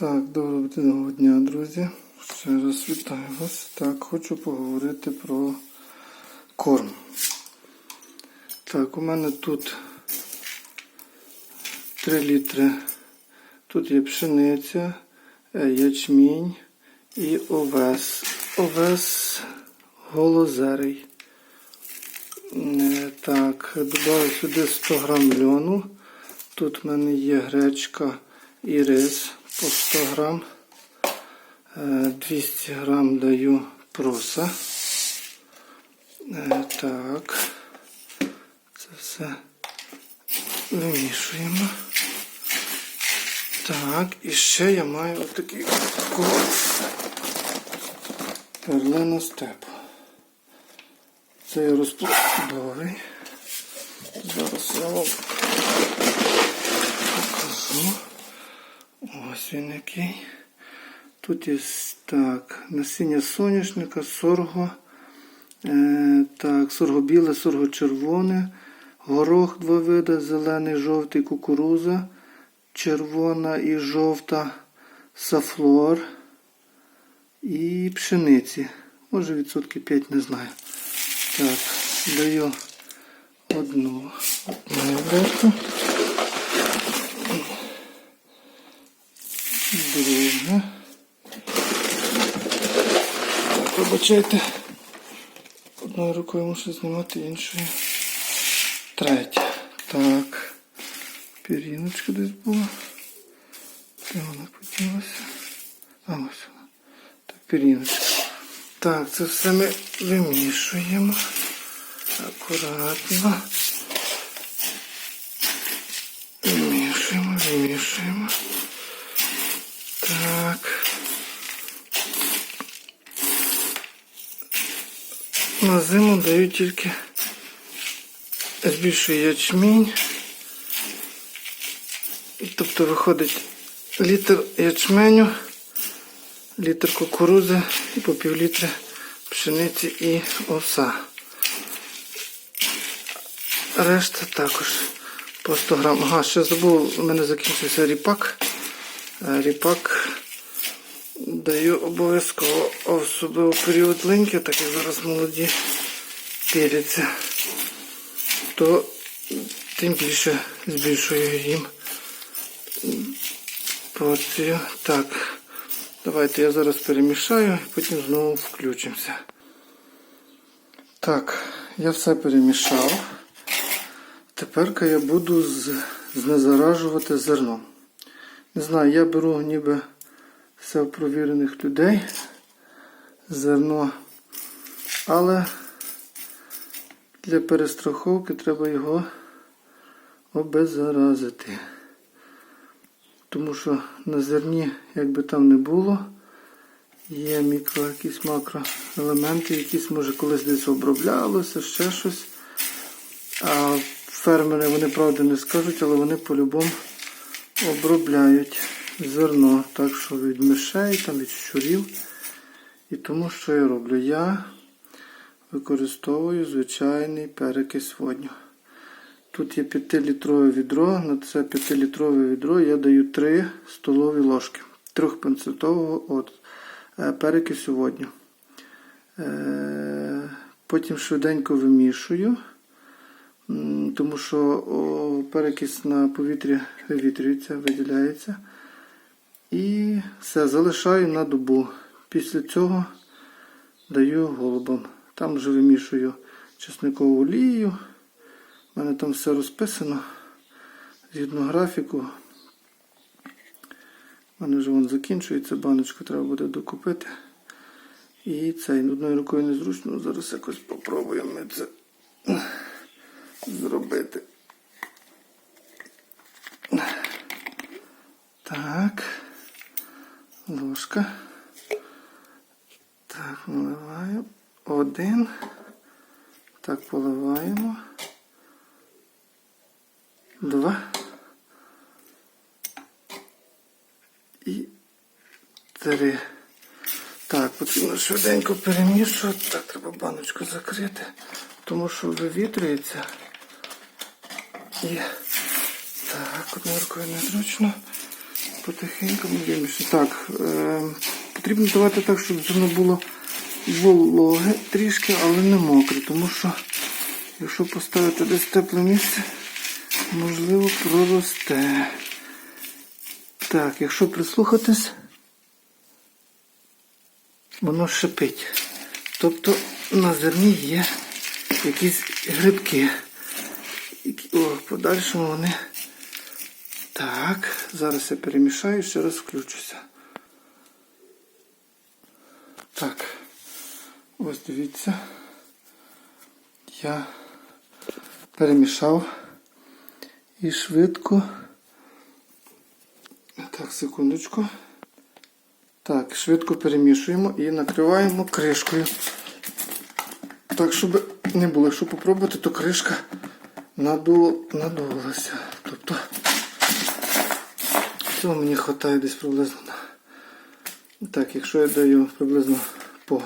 Так, доброго дня, друзі. Ще раз вітаю вас. Так, хочу поговорити про корм. Так, у мене тут 3 літри. Тут є пшениця, е, ячмінь і овес. Овес голозерий. Е, Так, додав сюди 100 грам льону. Тут в мене є гречка і рис по 100 грам. Е, 200 грам даю проса. Е, Так. Це все вимішуємо. Так, і ще я маю отакий корм. Перлина степу. Це є розплодовий. Зараз я вам покажу. Ось він. Тут є так, насіння соняшника, сорго. Е, так, сорго біле, сорго червоне, горох два види, зелений, жовтий, кукуруза, червона і жовта, сафлор і пшениці. Може відсотки 5, не знаю. Так, даю одну одну гречку. Так. Одною рукою мушу знімати, іншою. Третє. Так. Піріночка десь була. Де вона поділася? А ось вона. Так, піріночка. Так, це все ми вимішуємо. Акуратно. Вимішуємо, вимішуємо. Так. На зиму даю тільки збільшую ячмінь. Тобто виходить літр ячменю, літр кукурузи і по пів літри пшениці і овса. Решта також по 100 грам. Ага, ще забув, у мене закінчився ріпак. Е, Ріпак даю обов'язково особливо період линьки, так як зараз молоді піряться, то тим більше збільшую їм порцію. Так, давайте я зараз перемішаю і потім знову включимося. Так, я все перемішав. Тепер я буду знезаражувати зерно. Не знаю, я беру ніби все в провірених людей зерно, але для перестраховки треба його обеззаразити. Тому що на зерні, як би там не було, є мікро, якісь макроелементи, якісь може колись десь оброблялося, ще щось. А фермери вони правда не скажуть, але вони по-любому обробляють зерно. Так що від мишей, там від щурів. І тому що я роблю? Я використовую звичайний перекис водню. Тут є 5-літрове відро, на це 5-літрове відро я даю 3 столові ложки трьохпанцетового от, е, перекису водню. Е, Потім швиденько вимішую, тому що перекис на повітрі вивітрюється, виділяється. І все, залишаю на добу. Після цього даю голубам. Там вже вимішую чесникову олію. У мене там все розписано. Згідно графіку. У мене вже вон закінчується баночку, треба буде докупити. І цей одною рукою незручно. Зараз якось попробуємо ми це зробити. Так. Ложка. Так, наливаю. Один. Так, поливаємо. Два. І три. Так, потрібно швиденько перемішувати. Так, треба баночку закрити, тому що вивітрюється. І так, одною рукою незручно. Потихеньку ми вимішуємо. Так, е, потрібно давати так, щоб зерно було вологе трішки, але не мокре, тому що якщо поставити десь тепле місце, можливо проросте. Так, якщо прислухатись, воно шипить. Тобто на зерні є якісь грибки. О, в подальшому вони. Так, зараз я перемішаю, ще раз включуся. Так, ось дивіться. Я перемішав і швидко. Так, секундочку. Так, швидко перемішуємо і накриваємо кришкою. Так, щоб не було, якщо попробувати, то кришка наду... надувалася. Цього мені вистачає десь приблизно. Так, якщо я даю приблизно по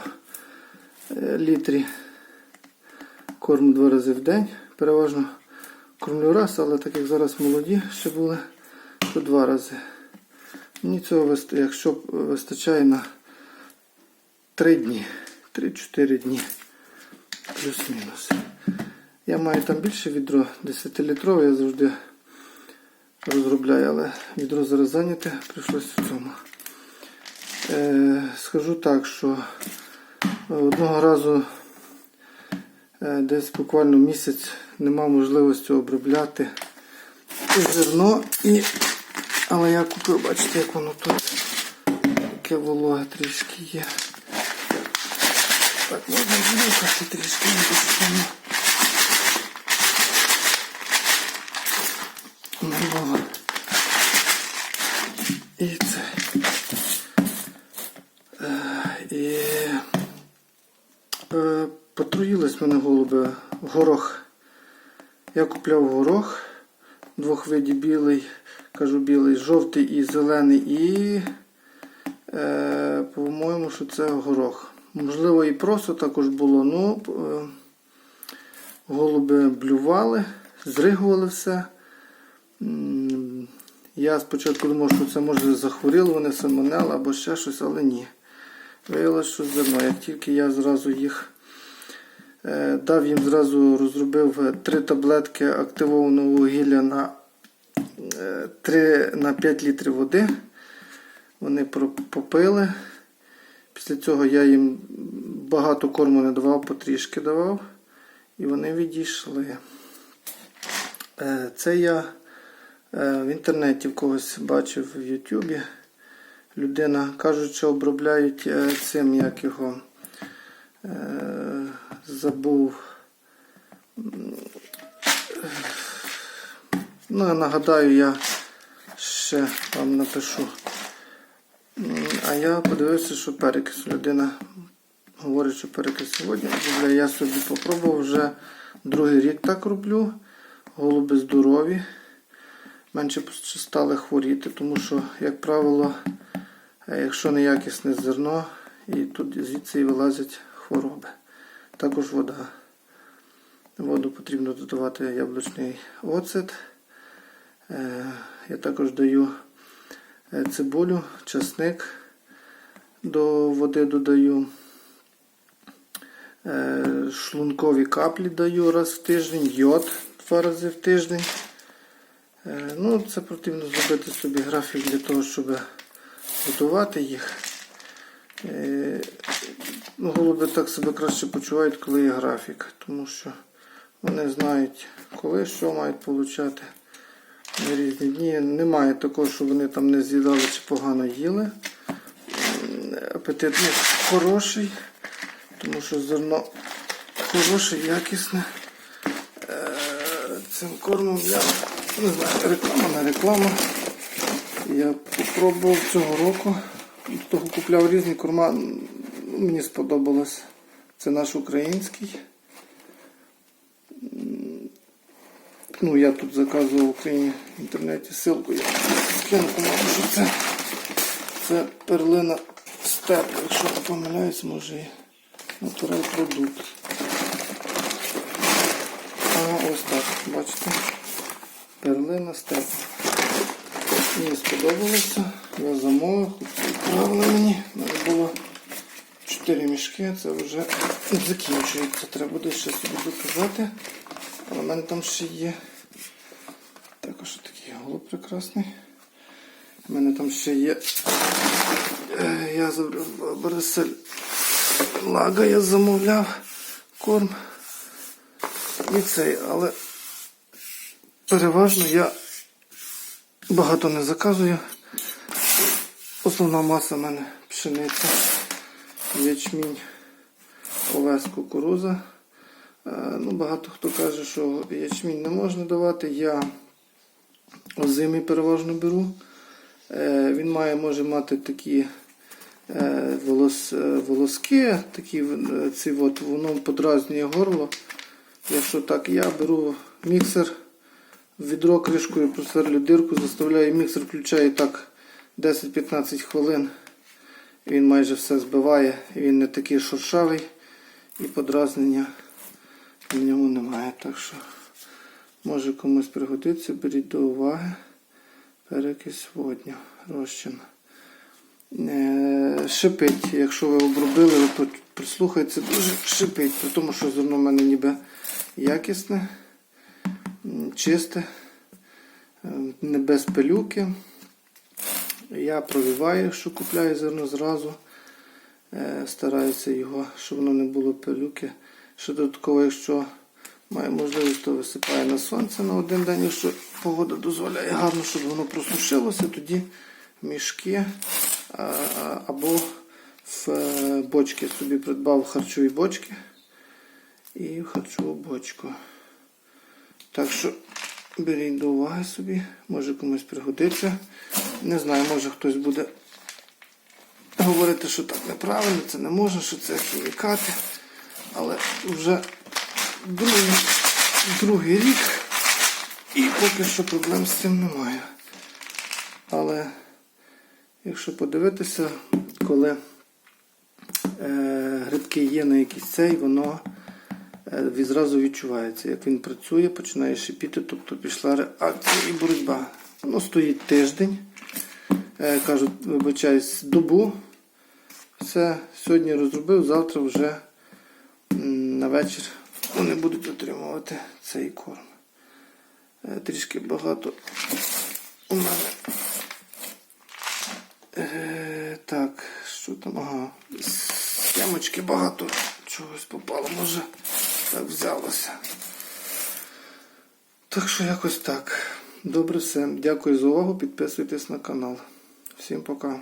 е, літрі корму два рази в день, переважно кормлю раз, але так як зараз молоді ще були, то два рази. Мені цього якщо вистачає на 3 дні, 3-4 дні, плюс-мінус. Я маю там більше відро, 10-літрове, я завжди розробляю, але відро зараз зайняте, прийшлося в цьому. Е, скажу так, що одного разу е, десь буквально місяць не мав можливості обробляти зерно, і... але я купив, бачите, як воно тут таке вологе трішки є. Так, можна з'їхати трішки не достану. І це. Е, І е, потруїлись мене голуби горох. Я купляв горох двох видів білий, кажу білий, жовтий і зелений, і е, по-моєму, що це горох. Можливо, і просто також було, ну е, голуби блювали, зригували все. Я спочатку думав, що це може захворіли вони самонел або ще щось, але ні. Виявилося, що зерно. Як тільки я зразу їх е, дав їм зразу розробив е, три таблетки активованого вугілля на, е, 3 на 5 літрів води. Вони попили. Після цього я їм багато корму не давав, потрішки давав. І вони відійшли. Е, Це я е, в інтернеті в когось бачив в Ютубі. Людина кажуть, що обробляють е, цим, як його е, забув. Ну, нагадаю, я ще вам напишу. А я подивився, що перекис. Людина говорить, що перекис сьогодні. Я собі попробував вже другий рік так роблю. Голуби здорові. Менше стали хворіти, тому що, як правило, е, якщо неякісне зерно, і тут звідси і вилазять хвороби. Також вода. Воду потрібно додавати яблучний оцет. Е, Я також даю е, цибулю, часник до води додаю. Шлункові каплі даю раз в тиждень, йод два рази в тиждень. Е, Ну, це потрібно зробити собі графік для того, щоб готувати їх. Е, ну, Голуби так себе краще почувають, коли є графік, тому що вони знають, коли що мають получати на різні дні. Немає такого, що вони там не з'їдали чи погано їли. Апетит хороший, тому що зерно хороше, якісне. Е, Цим кормом я не знаю, реклама не реклама. Я попробував цього року. Того купляв різні корма. Мені сподобалось. Це наш український. Ну, я тут заказував в Україні в інтернеті ссылку. Я скину, тому що це, це перлина степ. Якщо не помиляюсь, може і натуральний продукт. А ось так, бачите? Перлина степ. Мені сподобалося. Я замовив, відправили мені. У мене було 4 мішки, це вже закінчується. Треба буде ще собі доказати. Але в мене там ще є. Також такий голуб прекрасний. У мене там ще є. е, Я забрав Борисель Лага я замовляв корм. І цей, але переважно я багато не заказую. Основна маса в мене пшениця, ячмінь, овес, кукуруза. Е, Ну, багато хто каже, що ячмінь не можна давати. Я озимий переважно беру. Е, Він має, може мати такі е, волос, волоски, такі, ці от, воно подразнює горло. Якщо так, я беру міксер, відро кришкою просверлю дирку, заставляю міксер, включаю так 10-15 хвилин. Він майже все збиває, він не такий шуршавий і подразнення в ньому немає. Так що може комусь пригодиться, беріть до уваги перекись водню, розчин. Е, Шипить, якщо ви обробили, ви при- дуже шипить, при тому, що зерно в мене ніби якісне, чисте, е, не без пилюки. Я провіваю, якщо купляю зерно зразу. Е, Стараюся його, щоб воно не було пилюки. Ще додатково, якщо має можливість, то висипаю на сонце на один день, якщо погода дозволяє гарно, щоб воно просушилося, тоді мішки або в е, бочки собі придбав харчові бочки і в харчову бочку. Так що беріть до уваги собі, може комусь пригодиться. Не знаю, може хтось буде говорити, що так неправильно, це не можна, що це хімікати. Але вже другий, другий рік і поки що проблем з цим немає. Але якщо подивитися, коли е, грибки є на якийсь цей, воно відразу відчувається. Як він працює, починає шипіти, тобто пішла реакція і боротьба. Воно стоїть тиждень, е, кажуть, вибачаюсь, добу. Все, сьогодні розробив, завтра вже на вечір вони будуть отримувати цей корм. Е, Трішки багато у мене. Е, так, що там? Ага. З ямочки багато чогось попало, може так взялося. Так що якось так. Добре все. Дякую за увагу. Підписуйтесь на канал. Всім пока.